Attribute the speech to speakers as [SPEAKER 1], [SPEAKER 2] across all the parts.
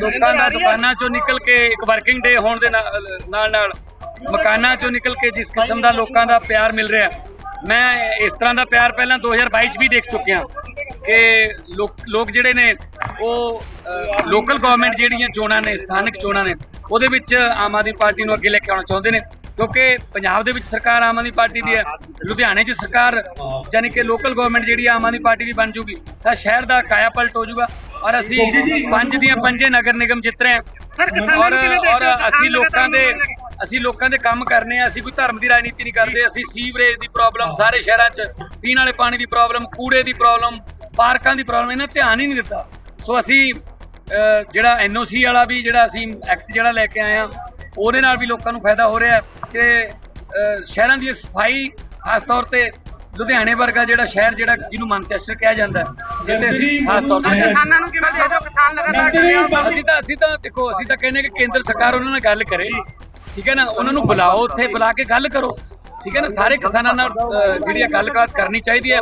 [SPEAKER 1] ਲੋਕਾਂ ਦਾ ਦੁਕਾਨਾਂ ਚੋਂ ਨਿਕਲ ਕੇ ਇੱਕ ਵਰਕਿੰਗ ਡੇ ਹੋਣ ਦੇ ਨਾਲ ਨਾਲ ਮਕਾਨਾਂ ਚੋਂ ਨਿਕਲ ਕੇ ਜਿਸ ਕਿਸਮ ਦਾ ਲੋਕਾਂ ਦਾ ਪਿਆਰ ਮਿਲ ਰਿਹਾ, ਮੈਂ ਇਸ ਤਰ੍ਹਾਂ ਦਾ ਪਿਆਰ ਪਹਿਲਾਂ 2022 ਚ ਵੀ ਦੇਖ ਚੁੱਕਿਆ ਕਿ ਲੋਕ ਜਿਹੜੇ ਨੇ, ਉਹ ਲੋਕਲ ਗਵਰਨਮੈਂਟ ਜਿਹੜੀਆਂ ਚੋਣਾਂ ਨੇ, ਸਥਾਨਕ ਚੋਣਾਂ ਨੇ, ਉਹਦੇ ਵਿੱਚ ਆਮ ਆਦਮੀ ਪਾਰਟੀ ਨੂੰ ਅੱਗੇ ਲੈ ਕੇ ਆਉਣਾ ਚਾਹੁੰਦੇ ਨੇ, ਕਿਉਂਕਿ ਪੰਜਾਬ ਦੇ ਵਿੱਚ ਸਰਕਾਰ ਆਮ ਆਦਮੀ ਪਾਰਟੀ ਦੀ ਹੈ, ਲੁਧਿਆਣੇ 'ਚ ਸਰਕਾਰ ਯਾਨੀ ਕਿ ਲੋਕਲ ਗਵਰਨਮੈਂਟ ਜਿਹੜੀ ਆਮ ਆਦਮੀ ਪਾਰਟੀ ਦੀ ਬਣ ਜੂਗੀ, ਤਾਂ ਸ਼ਹਿਰ ਦਾ ਕਾਇਆ ਪਲਟ ਹੋ ਜਾਊਗਾ ਔਰ ਅਸੀਂ ਪੰਜ ਦੀਆਂ ਪੰਜੇ ਨਗਰ ਨਿਗਮ ਜਿੱਤ ਰਹੇ ਹਾਂ। ਔਰ ਔਰ ਅਸੀਂ ਲੋਕਾਂ ਦੇ ਅਸੀਂ ਲੋਕਾਂ ਦੇ ਕੰਮ ਕਰਨੇ ਆ ਅਸੀਂ ਕੋਈ ਧਰਮ ਦੀ ਰਾਜਨੀਤੀ ਨਹੀਂ ਕਰਦੇ ਅਸੀਂ ਸੀਵਰੇਜ ਦੀ ਪ੍ਰੋਬਲਮ ਸਾਰੇ ਸ਼ਹਿਰਾਂ 'ਚ ਪੀਣ ਵਾਲੇ ਪਾਣੀ ਦੀ ਪ੍ਰੋਬਲਮ ਕੂੜੇ ਦੀ ਪ੍ਰੋਬਲਮ ਪਾਰਕਾਂ ਦੀ ਪ੍ਰੋਬਲਮ ਇਹਨਾਂ ਧਿਆਨ ਹੀ ਨਹੀਂ ਦਿੱਤਾ। ਸੋ ਅਸੀਂ ਜਿਹੜਾ ਐਨਓਸੀ ਵਾਲਾ ਵੀ ਜਿਹੜਾ ਅਸੀਂ ਐਕਟ ਜਿਹੜਾ ਲੈ ਕੇ ਆਏ ਆ ਉਹਦੇ ਨਾਲ ਵੀ ਲੋਕਾਂ ਨੂੰ ਫਾਇਦਾ ਹੋ ਰਿਹਾ ਤੇ ਸ਼ਹਿਰਾਂ ਦੀ ਸਫ਼ਾਈ ਖਾਸ ਤੌਰ ਤੇ ਲੁਧਿਆਣੇ ਵਰਗਾ ਜਿਹੜਾ ਸ਼ਹਿਰ ਜਿਹੜਾ ਜਿਹਨੂੰ ਮਾਨਚੈਸਟਰ ਕਿਹਾ ਜਾਂਦਾ ਹੈ ਜਿੱਥੇ ਅਸੀਂ ਖਾਸ ਤੌਰ ਤੇ
[SPEAKER 2] ਕਿਸਾਨਾਂ ਨੂੰ ਕਿਵੇਂ ਦੇ ਦਿਓ? ਕਿਸਾਨ ਲਗਾਤਾਰ ਕਰ ਰਿਹਾ
[SPEAKER 1] ਅਸੀਂ ਤਾਂ ਅਸੀਂ ਤਾਂ ਦੇਖੋ ਅਸੀਂ ਤਾਂ ਕਹਿੰਦੇ ਕਿ ਕੇਂਦਰ ਸਰਕਾਰ ਉਹਨਾਂ ਨਾਲ ਗੱਲ ਕਰੇ। ਠੀਕ ਹੈ ਨਾ? ਉਹਨਾਂ ਨੂੰ ਬੁਲਾਓ ਉੱਥੇ ਬੁਲਾ ਕੇ ਗੱਲ ਕਰੋ। ਠੀਕ ਹੈ ਨਾ? ਸਾਰੇ ਕਿਸਾਨਾਂ ਨਾਲ ਜਿਹੜੀ ਗੱਲਬਾਤ ਕਰਨੀ ਚਾਹੀਦੀ ਹੈ।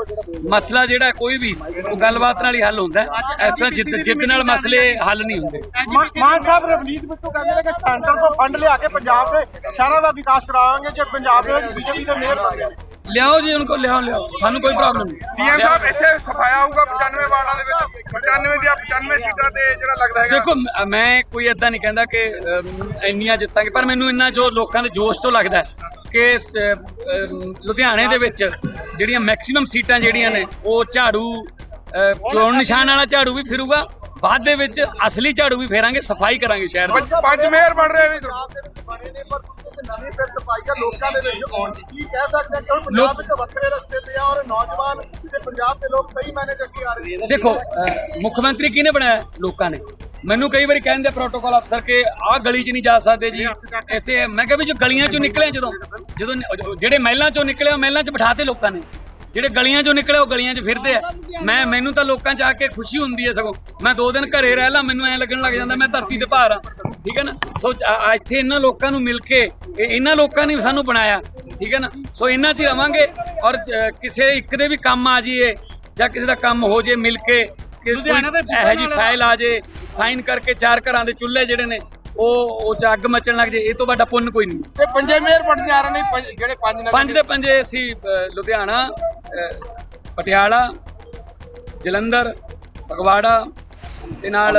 [SPEAKER 1] ਮਸਲਾ ਜਿਹੜਾ ਕੋਈ ਵੀ ਉਹ ਗੱਲਬਾਤ ਨਾਲ ਹੀ ਹੱਲ ਹੁੰਦਾ ਹੈ। ਇਸ ਤਰ੍ਹਾਂ ਜਿੱਦ ਜਿੱਦ ਨਾਲ ਮਸਲੇ ਹੱਲ ਨਹੀਂ ਹੁੰਦੇ।
[SPEAKER 2] ਮਾਨ ਸਾਹਿਬ ਰਵਨੀਤ ਬਿੱਟੂ ਕਹਿੰਦੇ ਨੇ ਕਿ ਸੈਂਟਰ ਤੋਂ ਫੰਡ ਲਿਆ ਕੇ ਪੰਜਾਬ ਦੇ ਸ਼ਹਿਰਾਂ ਦਾ ਵਿਕਾਸ ਕਰਾਵਾਂਗੇ ਜੇ ਪੰਜਾਬ ਦੇ ਵਿੱਚ ਬੀਜੇਪੀ ਦੇ ਮੇਅਰ ਬਣ ਗਏ
[SPEAKER 1] ਲਿਆਓ ਜੀ ਉਹਨਾਂ ਕੋਲ ਲਿਆਓ ਲਿਆਓ। ਸਾਨੂੰ ਕੋਈ ਪ੍ਰੋਬਲਮ ਨਹੀਂ।
[SPEAKER 2] ਸੀਐਮ ਸਾਹਿਬ ਇੱਥੇ ਸਫਾਇਆ ਹੋਊਗਾ 95 ਵਾਰਡਾਂ ਦੇ ਵਿੱਚ। 95 ਦੀਆਂ 95 ਸੀਟਾਂ ਤੇ ਜਿਹੜਾ ਲੱਗਦਾ ਹੈਗਾ।
[SPEAKER 1] ਦੇਖੋ ਮ- ਮੈਂ ਕੋਈ ਏਦਾਂ ਨਹੀਂ ਕਹਿੰਦਾ ਕਿ ਅਮ, ਇੰਨੀਆਂ ਜਿੱਤਾਂਗੇ ਪਰ ਮੈਨੂੰ ਇੰਨਾ ਜੋ ਲੋਕਾਂ ਦੇ ਜੋਸ਼ ਤੋਂ ਲੱਗਦਾ ਹੈ ਕਿ ਸ- ਅਮ, ਲੁਧਿਆਣੇ ਦੇ ਵਿੱਚ ਜਿਹੜੀਆਂ ਮੈਕਸਿਮਮ ਸੀਟਾਂ ਜਿਹੜੀਆਂ ਨੇ ਉਹ ਝਾੜੂ ਅ, ਚੋਣ ਨਿਸ਼ਾਨ ਵਾਲਾ ਝਾੜੂ ਵੀ ਫਿਰੂਗਾ ਬਾਅਦ ਦੇ ਵਿੱਚ ਅਸਲੀ ਝਾੜੂ ਵੀ ਫੇਰਾਂਗੇ ਸਫ਼ਾਈ ਕਰਾਂਗੇ ਸ਼ਹਿਰ ਦੀ
[SPEAKER 2] ਪੰਜ- ਪੰਜ ਮੇਅਰ ਬਣ ਰਹੇ ਨੇ
[SPEAKER 3] ਪੰਜਾਬ ਦੇ ਵਿੱਚ ਬਣੇ ਨੇ ਪਰ ਤੁਸੀਂ ਇੱਕ ਨਵੀਂ ਫਿਰਤ ਪਾਈ ਆ ਲੋਕਾਂ ਦੇ ਵਿੱਚ ਆਉਣ ਦੀ। ਕੀ ਕਹਿ ਸਕਦੇ ਆ? ਕਿ ਹੁਣ ਪੰਜਾਬ ਵਿੱਚ ਵੱਖਰੇ ਰਸਤੇ ਤੇ ਆ ਔਰ ਨੌਜਵਾਨ ਤੇ ਪੰਜਾਬ ਦੇ ਲੋਕ ਸਹੀ ਮੈਨੇ ਅੱਗੇ ਆ ਰਹੇ ਨੇ।
[SPEAKER 1] ਦੇਖੋ ਮੁੱਖ ਮੰਤਰੀ ਕਿਹਨੇ ਬਣਾਇਆ ਲੋਕਾਂ ਨੇ? ਮੈਨੂੰ ਕਈ ਵਾਰੀ ਕਹਿੰਦੇ ਪ੍ਰੋਟੋਕਾਲ ਅਫਸਰ ਕਿ ਆਹ ਗਲੀ 'ਚ ਨਹੀਂ ਜਾ ਸਕਦੇ ਜੀ। ਇੱਥੇ ਮੈਂ ਕਿਹਾ ਵੀ ਜੋ ਗਲੀਆਂ 'ਚੋਂ ਨਿਕਲੇ ਜਦੋਂ ਜਦੋਂ ਜਿਹੜੇ ਮਹਿਲਾਂ 'ਚੋਂ ਨਿਕਲੇ ਉਹ ਮਹਿਲਾਂ 'ਚ ਬਿਠਾਤੇ ਲੋਕਾਂ ਨੇ। ਜਿਹੜੇ ਗਲੀਆਂ 'ਚੋਂ ਨਿਕਲੇ ਉਹ ਗਲੀਆਂ 'ਚ ਫਿਰਦੇ ਆ। ਮੈਂ ਮੈਨੂੰ ਤਾਂ ਲੋਕਾਂ 'ਚ ਆ ਕੇ ਖੁਸ਼ੀ ਹੁੰਦੀ ਹੈ ਸਗੋਂ। ਮੈਂ ਦੋ ਦਿਨ ਘਰੇ ਰਹਿ ਲਾਂ ਮੈਨੂੰ ਐਂ ਲੱਗਣ ਲੱਗ ਜਾਂਦਾ ਮੈਂ ਧਰਤੀ ਤੇ ਭਾਰ ਆ। ਠੀਕ ਹੈ ਨਾ? ਸੋ ਇੱਥੇ ਇਹਨਾਂ ਲੋਕਾਂ ਨੂੰ ਮਿਲ ਕੇ ਇਹ ਇਹਨਾਂ ਲੋਕਾਂ ਨੇ ਸਾਨੂੰ ਬਣਾਇਆ ਠੀਕ ਹੈ ਨਾ? ਸੋ ਇਹਨਾਂ 'ਚ ਹੀ ਰਵਾਂਗੇ ਔਰ ਅ, ਕਿਸੇ ਇੱਕ ਦੇ ਵੀ ਕੰਮ ਆ ਜਾਈਏ ਜਾਂ ਕਿਸੇ ਦਾ ਕੰਮ ਹੋ ਜੇ ਮਿਲ ਕੇ ਕਿ
[SPEAKER 2] ਲੁਧਿਆਣਾ ਦੇ
[SPEAKER 1] ਕੋਈ ਇਹੋ ਜੀ ਫਾਈਲ ਆ ਜੇ ਸਾਈਨ ਕਰਕੇ ਚਾਰ ਘਰਾਂ ਦੇ ਚੁੱਲ੍ਹੇ ਜਿਹੜੇ ਨੇ ਉਹ ਉਹ ਚ ਅੱਗ ਮਚਣ ਲੱਗ ਜੇ ਇਹ ਤੋਂ ਵੱਡਾ ਪੁੰਨ ਕੋਈ ਨਹੀਂ।
[SPEAKER 2] ਤੇ ਪੰਜੇ ਮੇਅਰ ਬਣ ਜਾ ਰਹੇ ਨੇ ਪੰਜ- ਜਿਹੜੇ ਪੰਜ ਨਗਰ
[SPEAKER 1] ਪੰਜ ਦੇ ਪੰਜੇ ਅਸੀਂ ਅ, ਲੁਧਿਆਣਾ ਅ, ਪਟਿਆਲਾ ਜਲੰਧਰ ਫਗਵਾੜਾ ਤੇ ਨਾਲ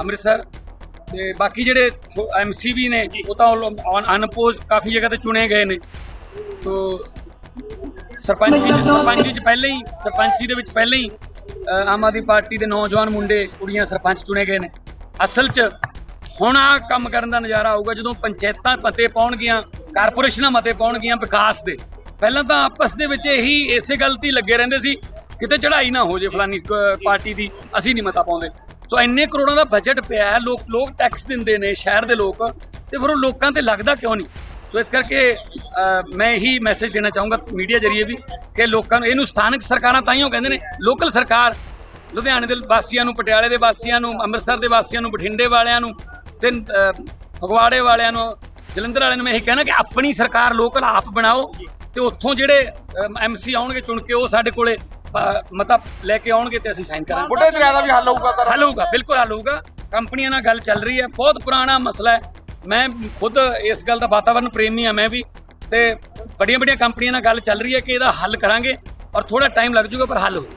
[SPEAKER 1] ਅੰਮ੍ਰਿਤਸਰ ਤੇ ਬਾਕੀ ਜਿਹੜੇ ਐਮਸੀ ਵੀ ਨੇ ਉਹ ਤਾਂ ਅਨਪੋਜ਼ ਕਾਫੀ ਜਗ੍ਹਾ ਤੇ ਚੁਣੇ ਗਏ ਨੇ। ਤੋ ਸਰਪੰਚੀ ਸਰਪੰਚੀ ਚ ਪਹਿਲੇ ਹੀ ਸਰਪੰਚੀ ਦੇ ਵਿੱਚ ਪਹਿਲੇ ਹੀ ਆਮ ਆਦਮੀ ਪਾਰਟੀ ਦੇ ਨੌਜਵਾਨ ਮੁੰਡੇ ਕੁੜੀਆਂ ਸਰਪੰਚ ਚੁਣੇ ਗਏ ਨੇ। ਅਸਲ 'ਚ ਹੁਣ ਆ ਕੰਮ ਕਰਨ ਦਾ ਨਜ਼ਾਰਾ ਆਊਗਾ ਜਦੋਂ ਪੰਚਾਇਤਾਂ ਮਤੇ ਪਾਉਣਗੀਆਂ ਕਾਰਪੋਰੇਸ਼ਨਾਂ ਮਤੇ ਪਾਉਣਗੀਆਂ ਵਿਕਾਸ ਦੇ। ਪਹਿਲਾਂ ਤਾਂ ਆਪਸ ਦੇ ਵਿੱਚ ਇਹੀ ਇਸੇ ਗੱਲ ਤੇ ਹੀ ਲੱਗੇ ਰਹਿੰਦੇ ਸੀ ਕਿਤੇ ਚੜ੍ਹਾਈ ਨਾ ਹੋ ਜੇ ਫਲਾਨੀ ਪਾਰਟੀ ਦੀ ਅਸੀਂ ਨਹੀਂ ਮਤਾ ਪਾਉਂਦੇ। ਸੋ ਇੰਨੇ ਕਰੋੜਾਂ ਦਾ ਬਜਟ ਪਿਆ ਹੈ, ਲੋਕ ਲੋਕ ਟੈਕਸ ਦਿੰਦੇ ਨੇ ਸ਼ਹਿਰ ਦੇ ਲੋਕ ਤੇ ਫਿਰ ਉਹ ਲੋਕਾਂ ਤੇ ਲੱਗਦਾ ਕਿਉਂ ਨਹੀਂ? ਸੋ ਇਸ ਕਰਕੇ ਮੈਂ ਇਹੀ ਮੈਸੇਜ ਦੇਣਾ ਚਾਹੂੰਗਾ ਮੀਡੀਆ ਜਰੀਏ ਵੀ ਕਿ ਲੋਕਾਂ ਨੂੰ ਇਹਨੂੰ ਸਥਾਨਕ ਸਰਕਾਰਾਂ ਤਾਂ ਹੀ ਉਹ ਕਹਿੰਦੇ ਨੇ ਲੋਕਲ ਸਰਕਾਰ ਲੁਧਿਆਣੇ ਦੇ ਵਾਸੀਆਂ ਨੂੰ ਪਟਿਆਲੇ ਦੇ ਵਾਸੀਆਂ ਨੂੰ ਅੰਮ੍ਰਿਤਸਰ ਦੇ ਵਾਸੀਆਂ ਨੂੰ ਬਠਿੰਡੇ ਵਾਲਿਆਂ ਨੂੰ ਤੇ ਫਗਵਾੜੇ ਵਾਲਿਆਂ ਨੂੰ ਜਲੰਧਰ ਵਾਲਿਆਂ ਨੂੰ ਮੈਂ ਇਹ ਕਹਿਣਾ ਕਿ ਆਪਣੀ ਸਰਕਾਰ ਲੋਕਲ ਆਪ ਬਣਾਓ ਤੇ ਉੱਥੋਂ ਜਿਹੜੇ ਐਮਸੀ ਆਉਣਗੇ ਚੁਣ ਕੇ ਉਹ ਸਾਡੇ ਕੋਲੇ ਅ, ਮਤਾ ਲੈ ਕੇ ਆਉਣਗੇ ਤੇ ਅਸੀਂ ਸਾਈਨ ਕਰਾਂਗੇ।
[SPEAKER 2] ਬੁੱਢੇ ਦਰਿਆ ਦਾ ਵੀ ਹੱਲ ਹੋਊਗਾ
[SPEAKER 1] ਹੱਲ ਹੋਊਗਾ ਬਿਲਕੁਲ ਹੱਲ ਹੋਊਗਾ। ਕੰਪਨੀਆਂ ਨਾਲ ਗੱਲ ਚੱਲ ਰਹੀ ਹੈ ਬਹੁਤ ਪੁਰਾਣਾ ਮਸਲਾ ਹੈ। ਮੈਂ ਖੁਦ ਇਸ ਗੱਲ ਦਾ ਵਾਤਾਵਰਣ ਪ੍ਰੇਮੀ ਆ ਮੈਂ ਵੀ। ਤੇ ਵੱਡੀਆਂ ਵੱਡੀਆਂ ਕੰਪਨੀਆਂ ਨਾਲ ਗੱਲ ਚੱਲ ਰਹੀ ਹੈ ਕਿ ਇਹਦਾ ਹੱਲ ਕਰਾਂਗੇ ਔਰ ਥੋੜਾ ਟਾਈਮ ਲੱਗ ਜਾਊਗਾ ਪਰ ਹੱਲ ਹੋਊਗਾ।